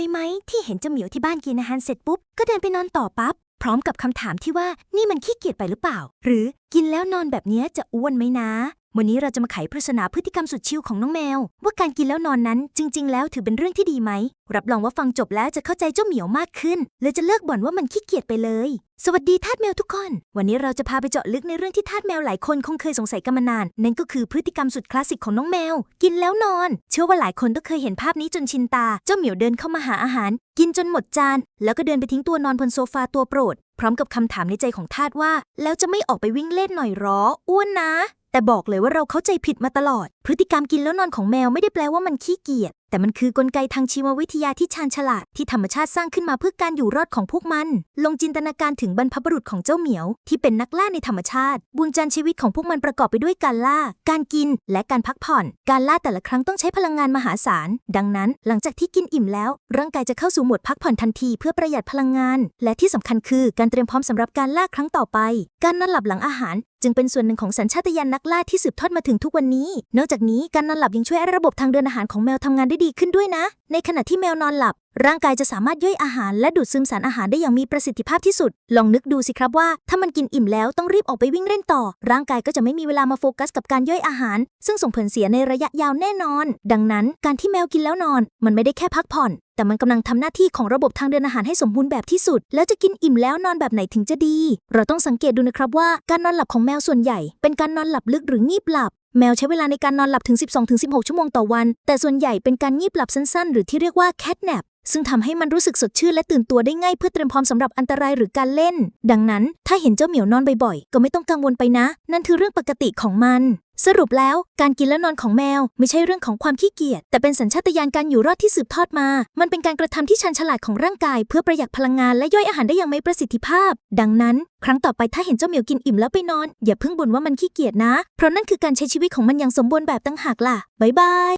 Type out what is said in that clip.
ยไหมที่เห็นเจ้าเหมียวที่บ้านกินอาหารเสร็จปุ๊บ ก็เดินไปนอนต่อปั๊บ พร้อมกับคำถามที่ว่านี่มันขี้เกียจไปหรือเปล่า หรือกินแล้วนอนแบบเนี้ยจะอ้วนไหมนะ วันนี้เราจะมาไขปริศนาพฤติกรรมสุดชิลของน้องแมว ว่าการกินแล้วนอนนั้นจริง ๆ แล้วถือเป็นเรื่องที่ดีไหม รับรองว่าฟังจบแล้วจะเข้าใจเจ้าเหมียวมากขึ้นเลยจะเลิกบ่นว่ามันขี้เกียจไปเลย สวัสดีทาสแมวทุกคน วันนี้เราจะพาไปเจาะลึกในเรื่องที่ทาสแมวหลายคนคงเคยสงสัยกันมานาน นั่นก็คือพฤติกรรมสุดคลาสสิกของน้องแมว กินแล้วนอน เชื่อว่าหลายคนต้องเคยเห็นภาพนี้จนชินตา เจ้าเหมียวเดินเข้ามาหาอาหาร กินจนหมดจาน แล้วก็เดินไปทิ้งตัวนอนบนโซฟาตัวโปรด พร้อมกับคำถามในใจของทาสว่า แล้วจะไม่ออกไปวิ่งเล่นหน่อยหรอ อ้วนนะ แต่บอกเลยว่าเราเข้าใจผิดมาตลอด พฤติกรรมกินแล้วนอนของแมวไม่ได้แปลว่ามันขี้เกียจ แต่มันคือกลไกทางชีววิทยาที่ชาญฉลาด ที่ธรรมชาติสร้างขึ้นมาเพื่อการอยู่รอดของพวกมัน ลงจินตนาการถึงบรรพบุรุษของเจ้าเหมียว ที่เป็นนักล่าในธรรมชาติ บุญจันทร์ชีวิตของพวกมันประกอบไปด้วยการล่า การกิน และการพักผ่อน การล่าแต่ละครั้งต้องใช้พลังงานมหาศาล ดังนั้น หลังจากที่กินอิ่มแล้ว ร่างกายจะเข้าสู่โหมดพักผ่อนทันที เพื่อประหยัดพลังงาน และที่สำคัญคือการเตรียมพร้อมสำหรับการล่าครั้งต่อไป การนอนหลับหลังอาหาร จึงเป็นส่วนหนึ่งของสัญชาตญาณนักล่าที่สืบทอดมาถึงทุกวันนี้ นอกจากนี้การนอนหลับยังช่วยให้ระบบทางเดินอาหารของแมวทำงานได้ดีขึ้นด้วยนะ ในขณะที่แมวนอนหลับ ร่างกายจะสามารถย่อยอาหารและดูดซึมสารอาหารได้อย่างมีประสิทธิภาพที่สุด ลองนึกดูสิครับว่า ถ้ามันกินอิ่มแล้วต้องรีบออกไปวิ่งเล่นต่อ ร่างกายก็จะไม่มีเวลามาโฟกัสกับการย่อยอาหาร ซึ่งส่งผลเสียในระยะยาวแน่นอน ดังนั้นการที่แมวกินแล้วนอน มันไม่ได้แค่พักผ่อน แต่มันกำลังทำหน้าที่ของระบบทางเดินอาหารให้สมบูรณ์แบบที่สุด แล้วจะกินอิ่มแล้วนอนแบบไหนถึงจะดี เราต้องสังเกตดูนะครับว่า การนอนหลับของแมวส่วนใหญ่ เป็นการนอนหลับลึกหรืองีบหลับ แมวใช้เวลาในการนอนหลับถึง 12-16 ชั่วโมงต่อวัน แต่ส่วนใหญ่เป็นการงีบหลับสั้นๆ หรือที่เรียกว่า cat nap ซึ่งทำให้มันรู้สึกสดชื่นและตื่นตัวได้ง่ายเพื่อเตรียมพร้อมสำหรับอันตรายหรือการเล่น ดังนั้นถ้าเห็นเจ้าเหมียวนอนบ่อยๆ ก็ไม่ต้องกังวลไปนะ นั่นคือเรื่องปกติของมัน สรุปแล้วการกินและนอนของแมวไม่ใช่เรื่องของความขี้เกียจแต่เป็นสัญชาตญาณการอยู่รอดที่สืบทอดมา มันเป็นการกระทำที่ชันฉลาดของร่างกาย เพื่อประหยัดพลังงานและย่อยอาหารได้อย่างไม่ประสิทธิภาพ ดังนั้น ครั้งต่อไปถ้าเห็นเจ้าเหมียวกินอิ่มแล้วไปนอน อย่าเพิ่งบ่นว่ามันขี้เกียจนะ เพราะนั่นคือการใช้ชีวิตของมันอย่างสมบูรณ์แบบตั้งหากล่ะบ๊ายบาย